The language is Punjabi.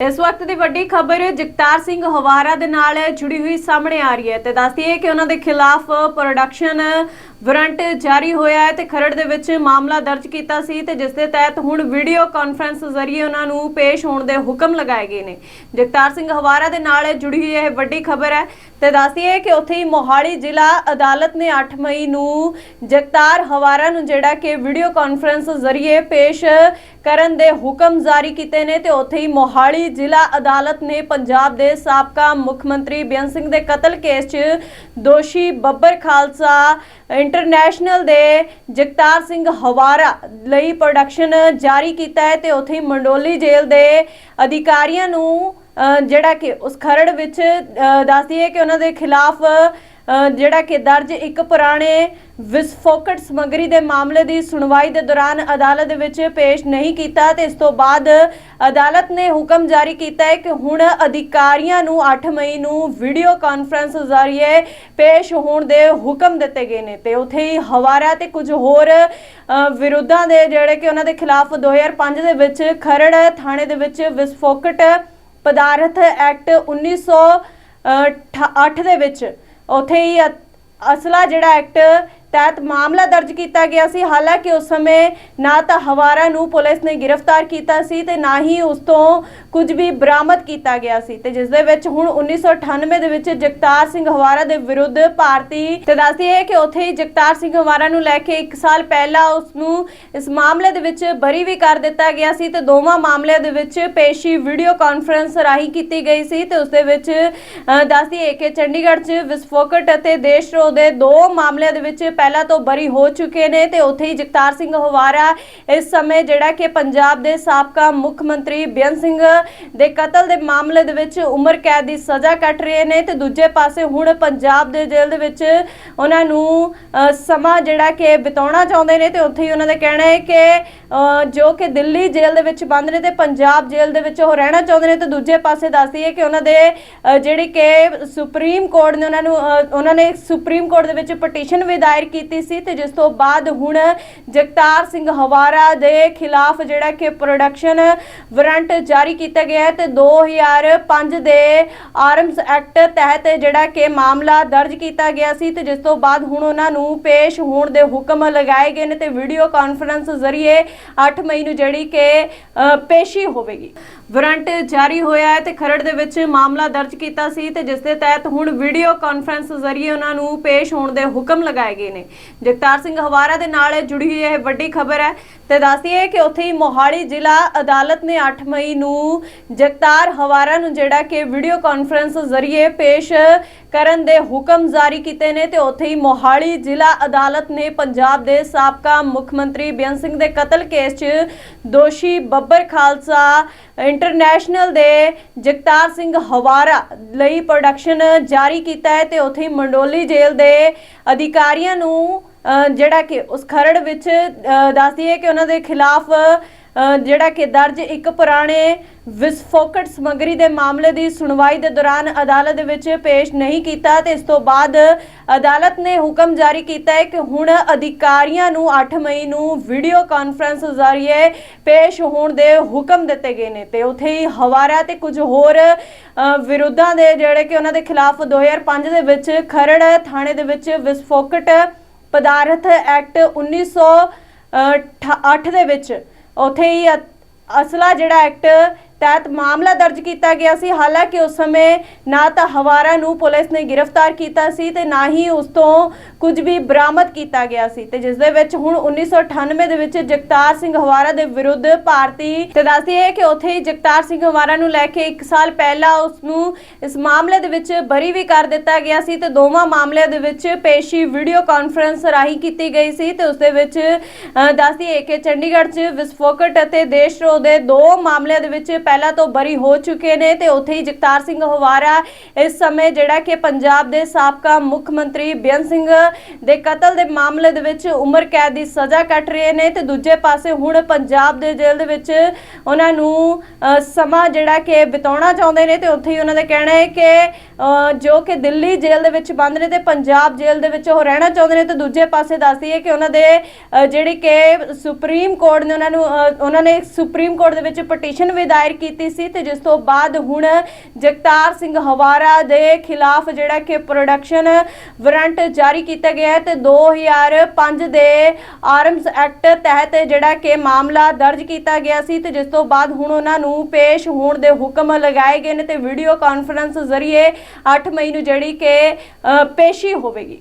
ਇਸ ਵਕਤ ਦੀ ਵੱਡੀ ਖਬਰ ਜਗਤਾਰ ਸਿੰਘ ਹਵਾਰਾ ਦੇ ਨਾਲ ਜੁੜੀ ਹੋਈ ਸਾਹਮਣੇ ਆ ਰਹੀ ਹੈ ਤੇ ਦੱਸਦੀ ਹੈ ਕਿ ਉਹਨਾਂ ਦੇ ਖਿਲਾਫ ਪ੍ਰੋਡਕਸ਼ਨ ਵਾਰੰਟ ਜਾਰੀ ਹੋਇਆ ਹੈ ਤੇ ਖਰੜ ਦੇ ਵਿੱਚ ਮਾਮਲਾ ਦਰਜ ਕੀਤਾ ਸੀ ਤੇ ਜਿਸ ਦੇ ਤਹਿਤ ਹੁਣ ਵੀਡੀਓ ਕਾਨਫਰੰਸ ਜ਼ਰੀਏ ਉਹਨਾਂ ਨੂੰ ਪੇਸ਼ ਹੋਣ ਦੇ ਹੁਕਮ ਲਗਾਏ ਗਏ ਨੇ। ਜਗਤਾਰ ਸਿੰਘ ਹਵਾਰਾ ਦੇ ਨਾਲ ਜੁੜੀ ਹੋਈ ਇਹ ਵੱਡੀ ਖਬਰ ਹੈ ਤੇ ਦੱਸਦੀ ਹੈ ਕਿ ਉੱਥੇ ਹੀ ਮੋਹਾਲੀ ਜ਼ਿਲ੍ਹਾ ਅਦਾਲਤ ਨੇ 8 ਮਈ ਨੂੰ ਜਗਤਾਰ ਹਵਾਰਾ ਨੂੰ ਜਿਹੜਾ ਕਿ ਵੀਡੀਓ ਕਾਨਫਰੰਸ ਜ਼ਰੀਏ ਪੇਸ਼ ਕਰਨ ਦੇ ਹੁਕਮ ਜਾਰੀ ਕੀਤੇ ਨੇ ਤੇ ਉੱਥੇ ਹੀ ਮੋਹਾਲੀ ਜ਼ਿਲ੍ਹਾ ਅਦਾਲਤ ਨੇ ਪੰਜਾਬ ਦੇ ਸਾਬਕਾ ਮੁੱਖ ਮੰਤਰੀ ਬੇਅੰਤ ਸਿੰਘ ਦੇ ਕਤਲ ਕੇਸ 'ਚ ਦੋਸ਼ੀ ਬੱਬਰ ਖਾਲਸਾ, ਇੰਟਰਨੈਸ਼ਨਲ ਦੇ ਜਗਤਾਰ ਸਿੰਘ ਹਵਾਰਾ ਲਈ ਪ੍ਰੋਡਕਸ਼ਨ ਜਾਰੀ ਕੀਤਾ ਹੈ ਤੇ ਉੱਥੇ ਹੀ ਮੰਡੋਲੀ ਜੇਲ੍ਹ ਦੇ ਅਧਿਕਾਰੀਆਂ ਨੂੰ ਜਿਹੜਾ ਕਿ ਉਸ ਖਰੜ ਵਿੱਚ ਦੱਸਦੀ ਹੈ ਕਿ ਉਹਨਾਂ ਦੇ ਖਿਲਾਫ ਜਿਹੜਾ ਕਿ ਦਰਜ ਇੱਕ ਪੁਰਾਣੇ ਵਿਸਫੋਕਟ ਸਮੱਗਰੀ ਦੇ ਮਾਮਲੇ ਦੀ ਸੁਣਵਾਈ ਦੇ ਦੌਰਾਨ ਅਦਾਲਤ ਦੇ ਵਿੱਚ ਪੇਸ਼ ਨਹੀਂ ਕੀਤਾ ਤੇ ਇਸ ਤੋਂ ਬਾਅਦ ਅਦਾਲਤ ਨੇ ਹੁਕਮ ਜਾਰੀ ਕੀਤਾ ਹੈ ਕਿ ਹੁਣ ਅਧਿਕਾਰੀਆਂ ਨੂੰ 8 ਮਈ ਨੂੰ ਵੀਡੀਓ ਕਾਨਫਰੰਸ ਜ਼ਰੀਏ ਪੇਸ਼ ਹੋਣ ਦੇ ਹੁਕਮ ਦਿੱਤੇ ਗਏ ਨੇ ਤੇ ਉੱਥੇ ਹੀ ਹਵਾਰਾ ਤੇ ਕੁਝ ਹੋਰ ਵਿਰੋਧਾਂ ਦੇ ਜਿਹੜੇ ਕਿ ਉਹਨਾਂ ਦੇ ਖਿਲਾਫ 2005 ਦੇ ਵਿੱਚ ਖਰੜ ਥਾਣੇ ਦੇ ਵਿੱਚ ਵਿਸਫੋਕਟ ਪਦਾਰਥ ਐਕਟ 1908 ਦੇ ਵਿੱਚ ਉੱਥੇ ਹੀ ਅ- ਅਸਲਾ ਜਿਹੜਾ ਐਕਟ ਤਹਿਤ ਮਾਮਲਾ ਦਰਜ ਕੀਤਾ ਗਿਆ ਸੀ। ਹਾਲਾਂਕਿ ਉਸ ਸਮੇਂ ਨਾ ਤਾਂ ਹਵਾਰਾ ਨੂੰ ਪੁਲਿਸ ਨੇ ਗ੍ਰਿਫਤਾਰ ਕੀਤਾ ਸੀ ਤੇ ਨਾ ਹੀ ਉਸ ਤੋਂ ਕੁਝ ਵੀ ਬਰਾਮਦ ਕੀਤਾ ਗਿਆ ਸੀ। ਤੇ ਜਿਸ ਦੇ ਵਿੱਚ ਹੁਣ 1998 ਦੇ ਵਿੱਚ ਜਗਤਾਰ ਸਿੰਘ ਹਵਾਰਾ ਦੇ ਵਿਰੁੱਧ ਭਾਰਤੀ ਤੇ ਦੱਸਦੀ ਹੈ ਕਿ ਉੱਥੇ ਹੀ ਜਗਤਾਰ ਸਿੰਘ ਹਵਾਰਾ ਨੂੰ ਲੈ ਕੇ 1 ਸਾਲ ਪਹਿਲਾਂ ਉਸ ਨੂੰ ਇਸ ਮਾਮਲੇ ਦੇ ਵਿੱਚ ਬਰੀ ਵੀ ਕਰ ਦਿੱਤਾ ਗਿਆ ਸੀ ਤੇ ਦੋਵਾਂ ਮਾਮਲਿਆਂ ਦੇ ਵਿੱਚ ਪੇਸ਼ੀ ਵੀਡੀਓ ਕਾਨਫਰੰਸ ਰਾਹੀਂ ਕੀਤੀ ਗਈ ਸੀ ਤੇ ਉਸ ਦੇ ਵਿੱਚ ਦੱਸਦੀ ਹੈ ਕਿ ਚੰਡੀਗੜ੍ਹ 'ਚ ਵਿਸਫੋਕਟ ਅਤੇ ਦੇਸ਼ ਦੇਸ਼ਰੋ ਦੇ ਦੋ ਮਾਮਲਿਆਂ ਦੇ ਵਿੱਚ ਪਹਿਲਾਂ ਤੋਂ ਬਰੀ ਹੋ ਚੁੱਕੇ ਨੇ ਤੇ ਉੱਥੇ ਹੀ ਜਗਤਾਰ ਸਿੰਘ ਹਵਾਰਾ ਇਸ ਸਮੇਂ ਜਿਹੜਾ ਕਿ ਪੰਜਾਬ ਦੇ ਸਾਬਕਾ ਮੁੱਖ ਮੰਤਰੀ ਬੇਅੰਤ ਸਿੰਘ ਦੇ ਕਤਲ ਦੇ ਮਾਮਲੇ ਦੇ ਵਿੱਚ ਉਮਰ ਕੈਦ ਦੀ ਸਜ਼ਾ ਕੱਟ ਰਹੇ ਨੇ ਤੇ ਦੂਜੇ ਪਾਸੇ ਹੁਣ ਪੰਜਾਬ ਦੇ ਜੇਲ੍ਹ ਦੇ ਵਿੱਚ ਉਹਨਾਂ ਨੂੰ ਸਮਾਂ ਜਿਹੜਾ ਕਿ ਬਿਤਾਉਣਾ ਚਾਹੁੰਦੇ ਨੇ ਤੇ ਉੱਥੇ ਹੀ ਉਹਨਾਂ ਦਾ ਕਹਿਣਾ ਹੈ ਕਿ ਜੋ ਕਿ ਦਿੱਲੀ ਜੇਲ੍ਹ ਦੇ ਵਿੱਚ ਬੰਦ ਨੇ ਤੇ ਪੰਜਾਬ ਜੇਲ੍ਹ ਦੇ ਵਿੱਚ ਉਹ ਰਹਿਣਾ ਚਾਹੁੰਦੇ ਨੇ, ਤੇ ਦੂਜੇ ਪਾਸੇ ਦੱਸਦੀ ਹੈ ਕਿ ਉਹਨਾਂ ਦੇ ਜਿਹੜੀ ਕਿ ਸੁਪਰੀਮ ਕੋਰਟ ਨੇ ਉਹਨਾਂ ਨੂੰ ਉਹਨਾਂ ਨੇ ਸੁਪਰੀਮ ਕੋਰਟ ਦੇ ਵਿੱਚ ਪਟੀਸ਼ਨ ਵੀ ਦਾਇਰ ਕੀਤੀ ਸੀ ਤੇ ਜਿਸ ਤੋਂ ਬਾਅਦ ਹੁਣ ਜਗਤਾਰ ਸਿੰਘ ਹਵਾਰਾ ਦੇ ਖਿਲਾਫ ਜਿਹੜਾ ਕਿ ਪ੍ਰੋਡਕਸ਼ਨ ਵਾਰੰਟ ਜਾਰੀ ਕੀਤਾ ਗਿਆ ਹੈ ਤੇ 2005 ਦੇ ਆਰਮਸ ਐਕਟ ਤਹਿਤ ਜਿਹੜਾ ਕਿ ਮਾਮਲਾ ਦਰਜ ਕੀਤਾ ਗਿਆ ਸੀ ਤੇ ਜਿਸ ਤੋਂ ਬਾਅਦ ਹੁਣ ਉਹਨਾਂ ਨੂੰ ਪੇਸ਼ ਹੋਣ ਦੇ ਹੁਕਮ ਲਗਾਏ ਗਏ ਨੇ ਤੇ ਵੀਡੀਓ ਕਾਨਫਰੰਸ ਜ਼ਰੀਏ 8 ਮਈ ਨੂੰ ਜਿਹੜੀ ਕਿ ਪੇਸ਼ੀ ਹੋਵੇਗੀ। ਵਾਰੰਟ ਜਾਰੀ ਹੋਇਆ ਹੈ ਤੇ ਖਰੜ ਦੇ ਵਿੱਚ ਮਾਮਲਾ ਦਰਜ ਕੀਤਾ ਸੀ ਤੇ ਜਿਸ ਦੇ ਤਹਿਤ ਹੁਣ ਵੀਡੀਓ ਕਾਨਫਰੰਸ ਜ਼ਰੀਏ ਉਹਨਾਂ ਨੂੰ ਪੇਸ਼ ਹੋਣ ਦੇ ਹੁਕਮ ਲਗਾਏ ਗਏ ਨੇ। ਜਗਤਾਰ ਸਿੰਘ ਹਵਾਰਾ ਦੇ ਨਾਲ ਜੁੜੀ ਹੋਈ ਇਹ ਵੱਡੀ ਖਬਰ ਹੈ ਤੇ ਦੱਸਦੀਏ ਕਿ ਉੱਥੇ ਹੀ ਮੋਹਾਲੀ ਜ਼ਿਲ੍ਹਾ ਅਦਾਲਤ ਨੇ 8 ਮਈ ਨੂੰ ਜਗਤਾਰ ਹਵਾਰਾ ਨੂੰ ਜਿਹੜਾ ਕਿ ਵੀਡੀਓ ਕਾਨਫਰੰਸ ਜ਼ਰੀਏ ਪੇਸ਼ ਕਰਨ ਦੇ ਹੁਕਮ ਜਾਰੀ ਕੀਤੇ ਨੇ ਤੇ ਉੱਥੇ ਹੀ ਮੋਹਾਲੀ ਜ਼ਿਲ੍ਹਾ ਅਦਾਲਤ ਨੇ ਪੰਜਾਬ ਦੇ ਸਾਬਕਾ ਮੁੱਖ ਮੰਤਰੀ ਬੇਅੰਤ ਸਿੰਘ ਦੇ ਕਤਲ ਕੇਸ 'ਚ ਦੋਸ਼ੀ ਬੱਬਰ ਖਾਲਸਾ ਇੰਟਰਨੈਸ਼ਨਲ ਦੇ ਜਗਤਾਰ ਸਿੰਘ ਹਵਾਰਾ ਲਈ ਪ੍ਰੋਡਕਸ਼ਨ ਜਾਰੀ ਕੀਤਾ ਹੈ ਤੇ ਉੱਥੇ ਮੰਡੋਲੀ ਜੇਲ੍ਹ ਦੇ ਅਧਿਕਾਰੀਆਂ ਨੂੰ ਅ, ਜਿਹੜਾ ਕਿ ਉਸ ਖਰੜ ਵਿੱਚ ਅ, ਦੱਸਦੀ ਹੈ ਕਿ ਉਹਨਾਂ ਦੇ ਖਿਲਾਫ ਜਿਹੜਾ ਕਿ ਦਰਜ ਇੱਕ ਪੁਰਾਣੇ ਵਿਸਫੋਕਟ ਸਮੱਗਰੀ ਦੇ ਮਾਮਲੇ ਦੀ ਸੁਣਵਾਈ ਦੇ ਦੌਰਾਨ ਅਦਾਲਤ ਦੇ ਵਿੱਚ ਪੇਸ਼ ਨਹੀਂ ਕੀਤਾ ਤੇ ਇਸ ਤੋਂ ਬਾਅਦ ਅਦਾਲਤ ਨੇ ਹੁਕਮ ਜਾਰੀ ਕੀਤਾ ਹੈ ਕਿ ਹੁਣ ਅਧਿਕਾਰੀਆਂ ਨੂੰ 8 ਮਈ ਨੂੰ ਵੀਡੀਓ ਕਾਨਫਰੰਸ ਜ਼ਰੀਏ ਪੇਸ਼ ਹੋਣ ਦੇ ਹੁਕਮ ਦਿੱਤੇ ਗਏ ਨੇ ਤੇ ਉੱਥੇ ਹੀ ਹਵਾਰਾ ਤੇ ਕੁਝ ਹੋਰ ਵਿਰੋਧਾਂ ਦੇ ਜਿਹੜੇ ਕਿ ਉਹਨਾਂ ਦੇ ਖਿਲਾਫ 2005 ਦੇ ਵਿੱਚ ਖਰੜ ਥਾਣੇ ਦੇ ਵਿੱਚ ਵਿਸਫੋਕਟ ਪਦਾਰਥ ਐਕਟ 1908 ਦੇ ਵਿੱਚ ਉੱਥੇ ਹੀ ਅ- ਅਸਲਾ ਜਿਹੜਾ ਐਕਟ ਤਹਿਤ ਮਾਮਲਾ ਦਰਜ ਕੀਤਾ ਗਿਆ ਸੀ। ਹਾਲਾਂਕਿ ਉਸ ਸਮੇਂ ਨਾ ਤਾਂ ਹਵਾਰਾ ਨੂੰ ਪੁਲਿਸ ਨੇ ਗ੍ਰਿਫਤਾਰ ਕੀਤਾ ਸੀ ਤੇ ਨਾ ਹੀ ਉਸ ਤੋਂ ਕੁਝ ਵੀ ਬਰਾਮਦ ਕੀਤਾ ਗਿਆ ਸੀ। ਤੇ ਜਿਸ ਦੇ ਵਿੱਚ ਹੁਣ 1998 ਦੇ ਵਿੱਚ ਜਗਤਾਰ ਸਿੰਘ ਹਵਾਰਾ ਦੇ ਵਿਰੁੱਧ ਭਾਰਤੀ ਤੇ ਦੱਸਦੀ ਹੈ ਕਿ ਉੱਥੇ ਹੀ ਜਗਤਾਰ ਸਿੰਘ ਹਵਾਰਾ ਨੂੰ ਲੈ ਕੇ 1 ਸਾਲ ਪਹਿਲਾਂ ਉਸ ਨੂੰ ਇਸ ਮਾਮਲੇ ਦੇ ਵਿੱਚ ਬਰੀ ਵੀ ਕਰ ਦਿੱਤਾ ਗਿਆ ਸੀ ਤੇ ਦੋਵਾਂ ਮਾਮਲਿਆਂ ਦੇ ਵਿੱਚ ਪੇਸ਼ੀ ਵੀਡੀਓ ਕਾਨਫਰੰਸ ਰਾਹੀਂ ਕੀਤੀ ਗਈ ਸੀ ਤੇ ਉਸ ਦੇ ਵਿੱਚ ਦੱਸਦੀ ਹੈ ਕਿ ਚੰਡੀਗੜ੍ਹ 'ਚ ਵਿਸਫੋਕਟ ਅਤੇ ਦੇਸ਼ ਦੇਸ਼ਰੋ ਦੇ ਦੋ ਮਾਮਲਿਆਂ ਦੇ ਵਿੱਚ ਪਹਿਲਾਂ ਤੋਂ ਬਰੀ ਹੋ ਚੁੱਕੇ ਨੇ ਤੇ ਉੱਥੇ ਹੀ ਜਗਤਾਰ ਸਿੰਘ ਹਵਾਰਾ ਇਸ ਸਮੇਂ ਜਿਹੜਾ ਕਿ ਪੰਜਾਬ ਦੇ ਸਾਬਕਾ ਮੁੱਖ ਮੰਤਰੀ ਬੇਅੰਤ ਸਿੰਘ ਦੇ ਕਤਲ ਦੇ ਮਾਮਲੇ ਦੇ ਵਿੱਚ ਉਮਰ ਕੈਦ ਦੀ ਸਜ਼ਾ ਕੱਟ ਰਹੇ ਨੇ ਤੇ ਦੂਜੇ ਪਾਸੇ ਹੁਣ ਪੰਜਾਬ ਦੇ ਜੇਲ੍ਹ ਦੇ ਵਿੱਚ ਉਹਨਾਂ ਨੂੰ ਸਮਾਂ ਜਿਹੜਾ ਕਿ ਬਿਤਾਉਣਾ ਚਾਹੁੰਦੇ ਨੇ ਤੇ ਉੱਥੇ ਹੀ ਉਹਨਾਂ ਦਾ ਕਹਿਣਾ ਹੈ ਕਿ ਜੋ ਕਿ ਦਿੱਲੀ ਜੇਲ੍ਹ ਦੇ ਵਿੱਚ ਬੰਦ ਨੇ ਤੇ ਪੰਜਾਬ ਜੇਲ੍ਹ ਦੇ ਵਿੱਚ ਉਹ ਰਹਿਣਾ ਚਾਹੁੰਦੇ ਨੇ ਤੇ ਦੂਜੇ ਪਾਸੇ ਦੱਸਦੀ ਹੈ ਕਿ ਉਹਨਾਂ ਦੇ ਜਿਹੜੀ ਕਿ ਸੁਪਰੀਮ ਕੋਰਟ ਨੇ ਉਹਨਾਂ ਨੂੰ ਉਹਨਾਂ ਨੇ ਸੁਪਰੀਮ ਕੋਰਟ ਦੇ ਵਿੱਚ ਪਟੀਸ਼ਨ ਵੀ ਦਾਇਰ ਕੀਤੀ ਸੀ ਤੇ ਜਿਸ ਤੋਂ ਬਾਅਦ ਹੁਣ ਜਗਤਾਰ ਸਿੰਘ ਹਵਾਰਾ ਦੇ ਖਿਲਾਫ ਜਿਹੜਾ ਕਿ ਪ੍ਰੋਡਕਸ਼ਨ ਵਾਰੰਟ ਜਾਰੀ ਕੀਤਾ ਗਿਆ ਹੈ ਤੇ 2005 ਦੇ ਆਰਮਸ ਐਕਟ ਤਹਿਤ ਜਿਹੜਾ ਕਿ ਮਾਮਲਾ ਦਰਜ ਕੀਤਾ ਗਿਆ ਸੀ ਤੇ ਜਿਸ ਤੋਂ ਬਾਅਦ ਹੁਣ ਉਹਨਾਂ ਨੂੰ ਪੇਸ਼ ਹੋਣ ਦੇ ਹੁਕਮ ਲਗਾਏ ਗਏ ਨੇ ਤੇ ਵੀਡੀਓ ਕਾਨਫਰੰਸ ਜ਼ਰੀਏ 8 ਮਈ ਨੂੰ ਜਿਹੜੀ ਕਿ ਪੇਸ਼ੀ ਹੋਵੇਗੀ।